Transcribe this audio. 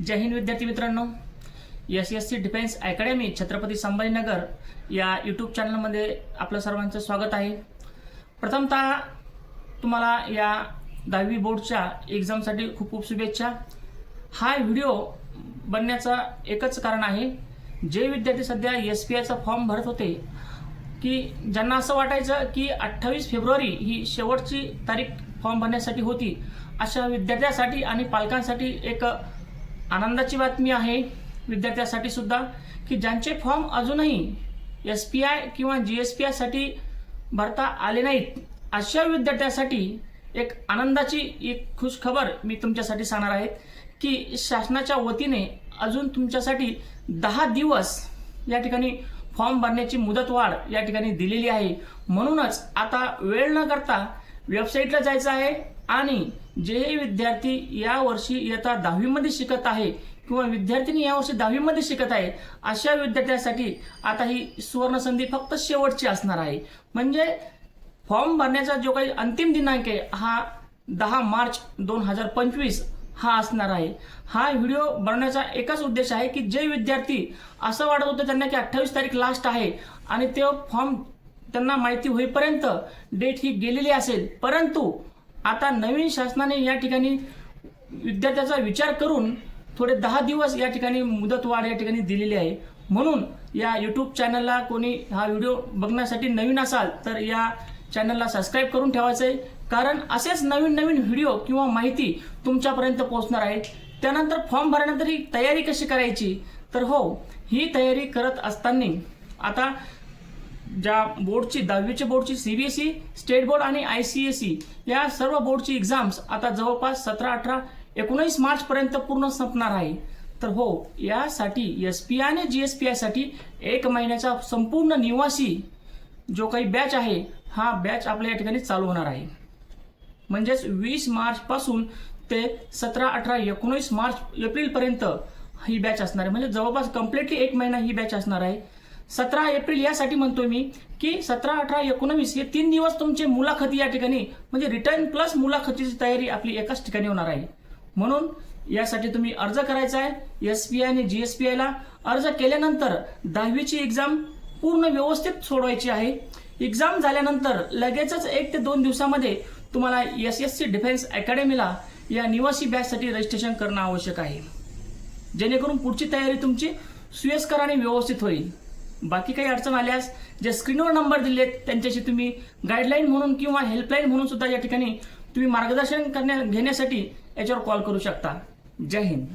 जय हिंद विद्यार्थी मित्रांनो. S S C defence academy Chhatrapati Sambhajinagar या यूट्यूब चॅनलमध्ये आपलं सर्वांचं स्वागत आहे. प्रथमतः तुम्हाला या दहावी बोर्डच्या एक्झामसाठी खूप खूप शुभेच्छा. हा व्हिडिओ बनण्याचं एकच कारण आहे जे विद्यार्थी सध्या एस पी आयचा फॉर्म भरत होते की ज्यांना असं वाटायचं की अठ्ठावीस फेब्रुवारी ही शेवटची तारीख फॉर्म भरण्यासाठी होती अशा विद्यार्थ्यासाठी आणि पालकांसाठी एक आनंदाची बातमी आहे विद्यार्थ्यासाठी सुद्धा की ज्यांचे फॉर्म अजूनही एस पी आय किंवा जी एस पी आयसाठी भरता आले नाहीत अशा विद्यार्थ्यासाठी एक आनंदाची एक खुश खबर मी तुमच्यासाठी सांगणार आहे की शासनाच्या वतीने अजून तुमच्यासाठी दहा दिवस या ठिकाणी फॉर्म भरण्याची मुदतवाढ या ठिकाणी दिलेली आहे. म्हणूनच आता वेळ न करता वेबसाईटला जायचं आहे आणि जे विद्यार्थी या वर्षी इयत्ता दहावीमध्ये शिकत आहे किंवा विद्यार्थिनी यावर्षी दहावीमध्ये शिकत आहे अशा विद्यार्थ्यांसाठी आता ही सुवर्ण संधी फक्त शेवटची असणार आहे. म्हणजे फॉर्म भरण्याचा जो काही अंतिम दिनांक आहे हा दहा मार्च दोन हजार पंचवीस हा असणार आहे. हा व्हिडिओ बनवण्याचा एकच उद्देश आहे की जे विद्यार्थी असं वाटत होतं त्यांना की अठ्ठावीस तारीख लास्ट आहे आणि ते फॉर्म त्यांना माहिती होईपर्यंत डेट ही गेलेली असेल परंतु आता नवीन शासनाने या ठिकाणी विद्यार्थ्याचा विचार करून थोडे दहा दिवस या ठिकाणी मुदतवाढ या ठिकाणी दिलेली आहे. म्हणून या यूट्यूब चॅनलला कोणी हा व्हिडिओ बघण्यासाठी नवीन असाल तर या चॅनलला सबस्क्राईब करून ठेवायचं आहे कारण असेच नवीन नवीन व्हिडिओ किंवा माहिती तुमच्यापर्यंत पोहोचणार आहे. त्यानंतर फॉर्म भरल्यानंतर ही तयारी कशी करायची? तर हो ही तयारी करत असताना आता ज्या बोर्डची दहावीच्या बोर्डची सीबीएसई स्टेट बोर्ड आणि आय सी एस ई या सर्व बोर्डची एक्झाम्स आता जवळपास सतरा अठरा एकोणीस मार्चपर्यंत पूर्ण संपणार आहे. तर हो यासाठी एस पी आय आणि जी एस पी आयसाठी एक महिन्याचा संपूर्ण निवासी जो काही बॅच आहे हा बॅच आपल्या या ठिकाणी चालू होणार आहे. म्हणजेच वीस मार्चपासून ते सतरा अठरा एकोणीस मार्च एप्रिलपर्यंत ही बॅच असणार आहे. म्हणजे जवळपास कम्प्लिटली एक महिना ही बॅच असणार आहे. सतरा एप्रिल यासाठी म्हणतोय मी की सतरा अठरा एकोणवीस हे तीन दिवस तुमचे मुलाखती या ठिकाणी म्हणजे रिटर्न प्लस मुलाखतीची तयारी आपली एकाच ठिकाणी होणार आहे. म्हणून यासाठी तुम्ही अर्ज करायचा आहे एस पी आय आणि जी एस पी आयला अर्ज केल्यानंतर दहावीची एक्झाम पूर्ण व्यवस्थित सोडवायची आहे. एक्झाम झाल्यानंतर लगेचच एक ते दोन दिवसामध्ये तुम्हाला एस एस सी डिफेन्स अकॅडमीला या निवासी बॅचसाठी रजिस्ट्रेशन करणं आवश्यक आहे. जेणेकरून पुढची तयारी तुमची सुयस्कर आणि व्यवस्थित होईल. बाकी काही अडचण आल्यास जे स्क्रीनवर नंबर दिलेत त्यांच्याशी तुम्ही गाईडलाईन म्हणून किंवा हेल्पलाईन म्हणून सुद्धा या ठिकाणी तुम्ही मार्गदर्शन करण्या घेण्यासाठी याच्यावर कॉल करू शकता. जय हिंद.